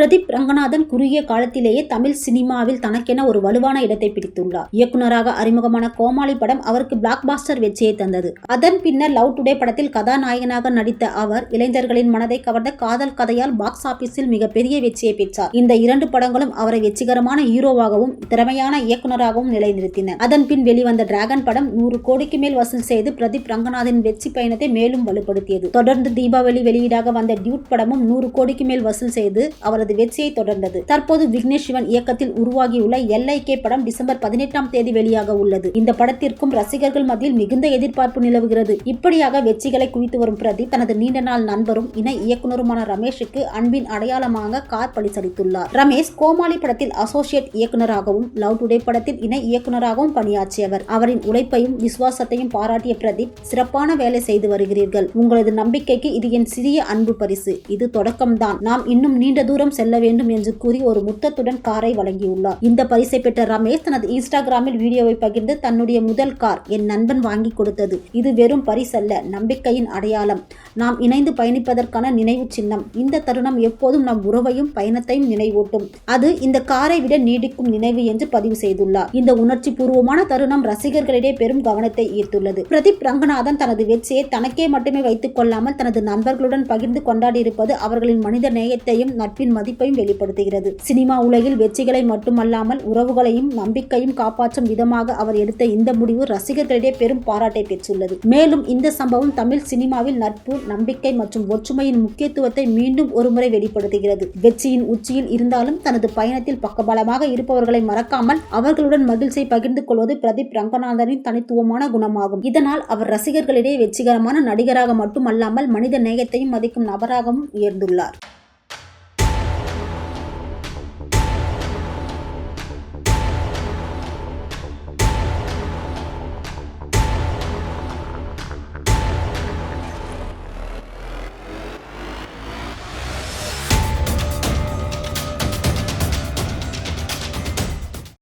பிரதீப் ரங்கநாதன் குறுகிய காலத்திலேயே தமிழ் சினிமாவில் தனக்கென ஒரு வலுவான இடத்தை பிடித்துள்ளார். இயக்குநராக அறிமுகமான கோமாளி படம் அவருக்கு பிளாக் பாஸ்டர் வெற்றியை தந்தது. அதன் பின்னர் லவ் டுடே படத்தில் கதாநாயகனாக நடித்த அவர் இளைஞர்களின் மனதை கவர்ந்த காதல் கதையால் பாக்ஸ் ஆபீஸில் மிகப்பெரிய வெற்றியை பெற்றார். இந்த இரண்டு படங்களும் அவரை வெற்றிகரமான ஹீரோவாகவும் திறமையான இயக்குநராகவும் நிலைநிறுத்தின. அதன் பின் வெளிவந்த டிராகன் படம் நூறு கோடிக்கு மேல் வசூல் செய்து பிரதீப் ரங்கநாதன் வெற்றி பயணத்தை மேலும் வலுப்படுத்தியது. தொடர்ந்து தீபாவளி வெளியீடாக வந்த டியூட் படமும் நூறு கோடிக்கு மேல் வசூல் செய்து அவரது தனது வெற்றியை தொடர்ந்தது. தற்போது விக்னேஷ் சிவன் இயக்கத்தில் உருவாகியுள்ள எல்ஐகே படம் டிசம்பர் பதினெட்டாம் தேதி வெளியாக உள்ளது. இந்த படத்திற்கும் ரசிகர்கள் மத்தியில் மிகுந்த எதிர்பார்ப்பு நிலவுகிறது. இப்படியாக வெற்றிகளை குவித்து வரும் பிரதீப் தனது நீண்ட நாள் நண்பரும் இணை இயக்குநருமான ரமேஷுக்கு அன்பின் அடையாளமாக கார் பரிசளித்துள்ளார். ரமேஷ் கோமாளி படத்தில் அசோசியேட் இயக்குநராகவும் லவ் டுடே படத்தில் இணை இயக்குநராகவும் பணியாற்றியவர். அவரின் உழைப்பையும் விசுவாசத்தையும் பாராட்டிய பிரதீப் சிறப்பான வேலை செய்து வருகிறீர்கள். உங்களது நம்பிக்கைக்கு இது என் சிறிய அன்பு பரிசு. இது தொடக்கம்தான். நாம் இன்னும் நீண்ட தூரம் செல்ல வேண்டும் என்று கூறி ஒரு முத்தத்துடன் காரை வழங்கியுள்ளார். இந்த பரிசை பெற்ற ரமேஷ் தனது இன்ஸ்டாகிராமில் வீடியோவை பகிர்ந்து தன்னுடைய முதல் கார் என் நண்பன் வாங்கி கொடுத்தது. இது வெறும் பரிசல்ல நம்பிக்கையின் அடையாளம். நாம் இணைந்து பயணிப்பதற்கான நினைவு சின்னம். இந்த தருணம் எப்போதும் நம் உறவையும் பயணத்தையும் நினைவூட்டும். அது இந்த காரை விட நீடிக்கும் நினைவு என்று பதிவு செய்துள்ளார். இந்த உணர்ச்சி பூர்வமான தருணம் ரசிகர்களிடையே பெரும் கவனத்தை ஈர்த்துள்ளது. பிரதீப் ரங்கநாதன் தனது வெற்றியை தனக்கே மட்டுமே வைத்துக் கொள்ளாமல் தனது நண்பர்களுடன் பகிர்ந்து கொண்டாடியிருப்பது அவர்களின் மனித நேயத்தையும் நட்பின் மதிப்பையும் வெளிப்படுத்துகிறது. சினிமா உலகில் வெற்றிகளை மட்டுமல்லாமல் உறவுகளையும் நம்பிக்கையும் காப்பாற்றும் விதமாக அவர் எடுத்த இந்த முடிவு ரசிகர்களிடையே பெரும் பாராட்டை பெற்றுள்ளது. மேலும் இந்த சம்பவம் தமிழ் சினிமாவில் நட்பு நம்பிக்கை மற்றும் ஒற்றுமையின் முக்கியத்துவத்தை மீண்டும் ஒருமுறை வெளிப்படுத்துகிறது. வெற்றியின் உச்சியில் இருந்தாலும் தனது பயணத்தில் பக்கபலமாக இருப்பவர்களை மறக்காமல் அவர்களுடன் மகிழ்ச்சியை பகிர்ந்து கொள்வது பிரதீப் ரங்கநாதனின் தனித்துவமான குணமாகும். இதனால் அவர் ரசிகர்களிடையே வெற்றிகரமான நடிகராக மட்டுமல்லாமல் மனித நேயத்தையும் மதிக்கும் நபராகவும் உயர்ந்துள்ளார்.